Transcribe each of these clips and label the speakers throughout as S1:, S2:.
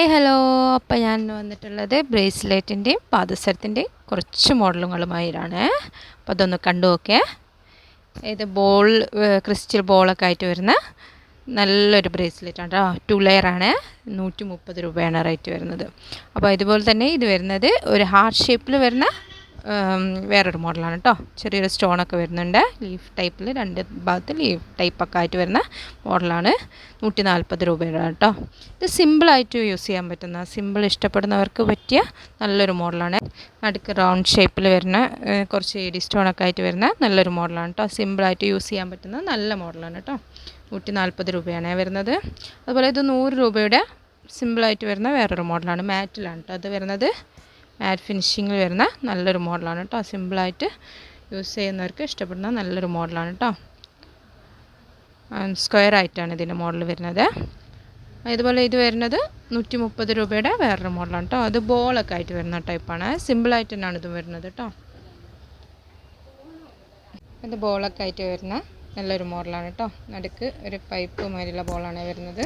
S1: Hi hello അപ്പോൾ ഞാൻ വന്നിട്ടുള്ളത് ബ്രേസ്ലെറ്റിന്റെയും പാദസരത്തിന്റെയും കുറച്ച് മോഡലുകളുമായിട്ടാണ്. അപ്പോൾ അതൊന്ന് കണ്ടു നോക്കേ. ഇത് ബോൾ ക്രിസ്റ്റൽ ബോളൊക്കെ ആയിട്ട് വരുന്ന നല്ലൊരു ബ്രേസ്ലെറ്റാണ് കേട്ടോ ടു ലെയറാണ് നൂറ്റി മുപ്പത് രൂപയാണ് റേറ്റ് വരുന്നത്. അപ്പോൾ ഇതുപോലെ തന്നെ ഇത് വരുന്നത് ഒരു ഹാർട്ട് ഷേപ്പിൽ വരുന്ന വേറൊരു മോഡലാണ് കേട്ടോ ചെറിയൊരു സ്റ്റോണൊക്കെ വരുന്നുണ്ട്. ലീഫ് ടൈപ്പിൽ രണ്ട് ഭാഗത്ത് ലീഫ് ടൈപ്പൊക്കെ ആയിട്ട് വരുന്ന മോഡലാണ്. നൂറ്റി നാൽപ്പത് രൂപയുടെ കേട്ടോ ഇത് സിമ്പിളായിട്ട് യൂസ് ചെയ്യാൻ പറ്റുന്ന സിമ്പിൾ ഇഷ്ടപ്പെടുന്നവർക്ക് പറ്റിയ നല്ലൊരു മോഡലാണ്. നടുക്ക് റൗണ്ട് ഷേപ്പിൽ വരുന്ന കുറച്ച് എഡി സ്റ്റോണൊക്കെ ആയിട്ട് വരുന്ന നല്ലൊരു മോഡലാണ് കേട്ടോ സിമ്പിളായിട്ട് യൂസ് ചെയ്യാൻ പറ്റുന്ന നല്ല മോഡലാണ് കേട്ടോ നൂറ്റി നാൽപ്പത് രൂപയാണ് വരുന്നത്. അതുപോലെ ഇത് നൂറ് രൂപയുടെ സിമ്പിളായിട്ട് വരുന്ന വേറൊരു മോഡലാണ്. മാറ്റിലാണ് കേട്ടോ അത് വരുന്നത് മാറ്റ് ഫിനിഷിങ്ങിൽ വരുന്ന നല്ലൊരു മോഡലാണ് കേട്ടോ സിമ്പിളായിട്ട് യൂസ് ചെയ്യുന്നവർക്ക് ഇഷ്ടപ്പെടുന്ന നല്ലൊരു മോഡലാണ് കേട്ടോ സ്ക്വയർ ആയിട്ടാണ് ഇതിന്റെ മോഡൽ വരുന്നത്. ഇതുപോലെ ഇത് വരുന്നത് നൂറ്റി മുപ്പത് രൂപയുടെ വേറൊരു മോഡലാണ് കേട്ടോ അത് ബോളൊക്കെ ആയിട്ട് വരുന്ന ടൈപ്പാണ് സിമ്പിളായിട്ട് തന്നെയാണ് ഇതും വരുന്നത് കേട്ടോ അത് ബോളൊക്കെ ആയിട്ട് വരുന്ന നല്ലൊരു മോഡലാണ് കേട്ടോ നടുക്ക് ഒരു പൈപ്പ് മാതിരിയുള്ള ബോളാണ് വരുന്നത്.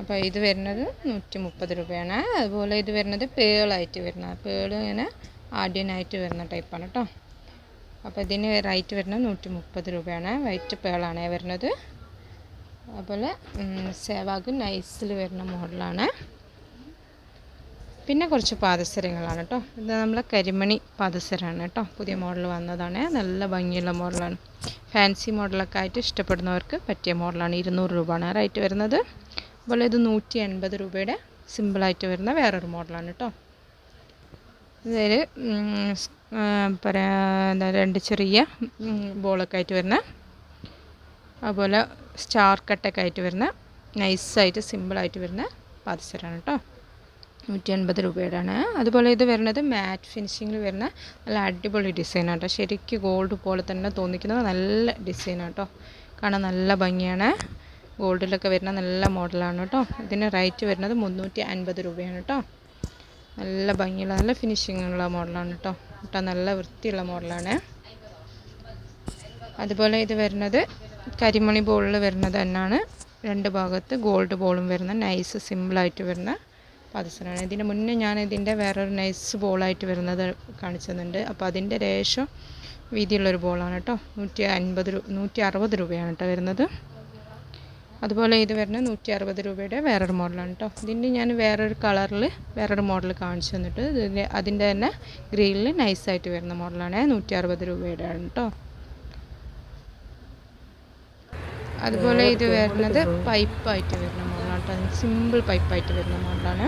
S1: അപ്പോൾ ഇത് വരുന്നത് നൂറ്റി മുപ്പത് രൂപയാണ്. അതുപോലെ ഇത് വരുന്നത് പേളായിട്ട് വരുന്ന പേൾ ഇങ്ങനെ ആഡ്യനായിട്ട് വരുന്ന ടൈപ്പാണ് കേട്ടോ അപ്പോൾ ഇതിന് റേറ്റ് വരുന്നത് നൂറ്റി മുപ്പത് രൂപയാണ്. വൈറ്റ് പേളാണ് വരുന്നത്. അതുപോലെ സേവാഗ് നൈസിൽ വരുന്ന മോഡലാണ്. പിന്നെ കുറച്ച് പാദസരങ്ങളാണ് കേട്ടോ ഇത് നമ്മളെ കരിമണി പാദസരമാണ് കേട്ടോ പുതിയ മോഡൽ വന്നതാണ്. നല്ല ഭംഗിയുള്ള മോഡലാണ്. ഫാൻസി മോഡലൊക്കെ ആയിട്ട് ഇഷ്ടപ്പെടുന്നവർക്ക് പറ്റിയ മോഡലാണ്. ഇരുന്നൂറ് രൂപയാണ് റേറ്റ് വരുന്നത്. അതുപോലെ ഇത് നൂറ്റി എൺപത് രൂപയുടെ സിമ്പിളായിട്ട് വരുന്ന വേറൊരു മോഡലാണ് കേട്ടോ ഇതിൽ പറയാ രണ്ട് ചെറിയ ബോളൊക്കെ ആയിട്ട് വരുന്ന അതുപോലെ സ്റ്റാർ കട്ടൊക്കെ ആയിട്ട് വരുന്ന നൈസായിട്ട് സിമ്പിളായിട്ട് വരുന്ന പാദസരമാണ് കേട്ടോ നൂറ്റി എൺപത് രൂപയുടെയാണ്. അതുപോലെ ഇത് വരുന്നത് മാറ്റ് ഫിനിഷിങ്ങിൽ വരുന്ന നല്ല അടിപൊളി ഡിസൈനാണ് കേട്ടോ ശരിക്കും ഗോൾഡ് പോലെ തന്നെ തോന്നിക്കുന്നത് നല്ല ഡിസൈനാണ് കേട്ടോ കാണാൻ നല്ല ഭംഗിയാണ്. ഗോൾഡിലൊക്കെ വരുന്ന നല്ല മോഡലാണ് കേട്ടോ. ഇതിന് റേറ്റ് വരുന്നത് മുന്നൂറ്റി അൻപത് രൂപയാണ് കേട്ടോ. നല്ല ഭംഗിയുള്ള നല്ല ഫിനിഷിംഗ് ഉള്ള മോഡലാണ് കേട്ടോ. കേട്ടോ നല്ല വൃത്തിയുള്ള മോഡലാണ്. അതുപോലെ ഇത് വരുന്നത് കരിമണി ബോളിൽ വരുന്നത് തന്നെയാണ്. രണ്ട് ഭാഗത്ത് ഗോൾഡ് ബോളും വരുന്ന നൈസ് സിമ്പിളായിട്ട് വരുന്ന പാദസരമാണ് ഇതിന് മുന്നേ ഞാൻ ഇതിന്റെ വേറൊരു നൈസ് ബോളായിട്ട് വരുന്നത് കാണിച്ചു തന്നിട്ടുണ്ട് അപ്പോൾ അതിന്റെ രേഷം വീതിയുള്ളൊരു ബോളാണ് കേട്ടോ. നൂറ്റി അൻപത് രൂപ നൂറ്റി അറുപത് രൂപയാണ് കേട്ടോ വരുന്നത്. അതുപോലെ ഇത് വരുന്നത് നൂറ്റി അറുപത് രൂപയുടെ വേറൊരു മോഡലാണ് കേട്ടോ ഇതിന്റെ ഞാൻ വേറൊരു കളറിൽ വേറൊരു മോഡൽ കാണിച്ചു തന്നിട്ട് ഇതിന്റെ അതിന്റെ തന്നെ ഗ്രീനിൽ നൈസായിട്ട് വരുന്ന മോഡലാണ്. നൂറ്റി അറുപത് രൂപയുടെ ആണ് കേട്ടോ അതുപോലെ ഇത് വരുന്നത് പൈപ്പായിട്ട് വരുന്ന മോഡലാണ് കേട്ടോ സിമ്പിൾ പൈപ്പായിട്ട് വരുന്ന മോഡലാണ്.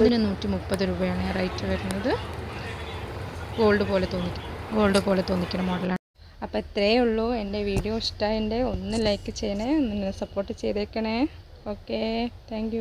S1: ഇതിന് നൂറ്റി മുപ്പത് രൂപയാണ് റേറ്റ് വരുന്നത്. ഗോൾഡ് പോലെ തോന്നിക്കും ഗോൾഡ് പോലെ തോന്നിക്കുന്ന മോഡലാണ് അപ്പോൾ ഇത്രയേ ഉള്ളൂ. എന്റെ വീഡിയോ ഇഷ്ടമായതിന്റെ ഒന്ന് ലൈക്ക് ചെയ്യണേ ഒന്ന് സപ്പോർട്ട് ചെയ്തേക്കണേ. Okay thank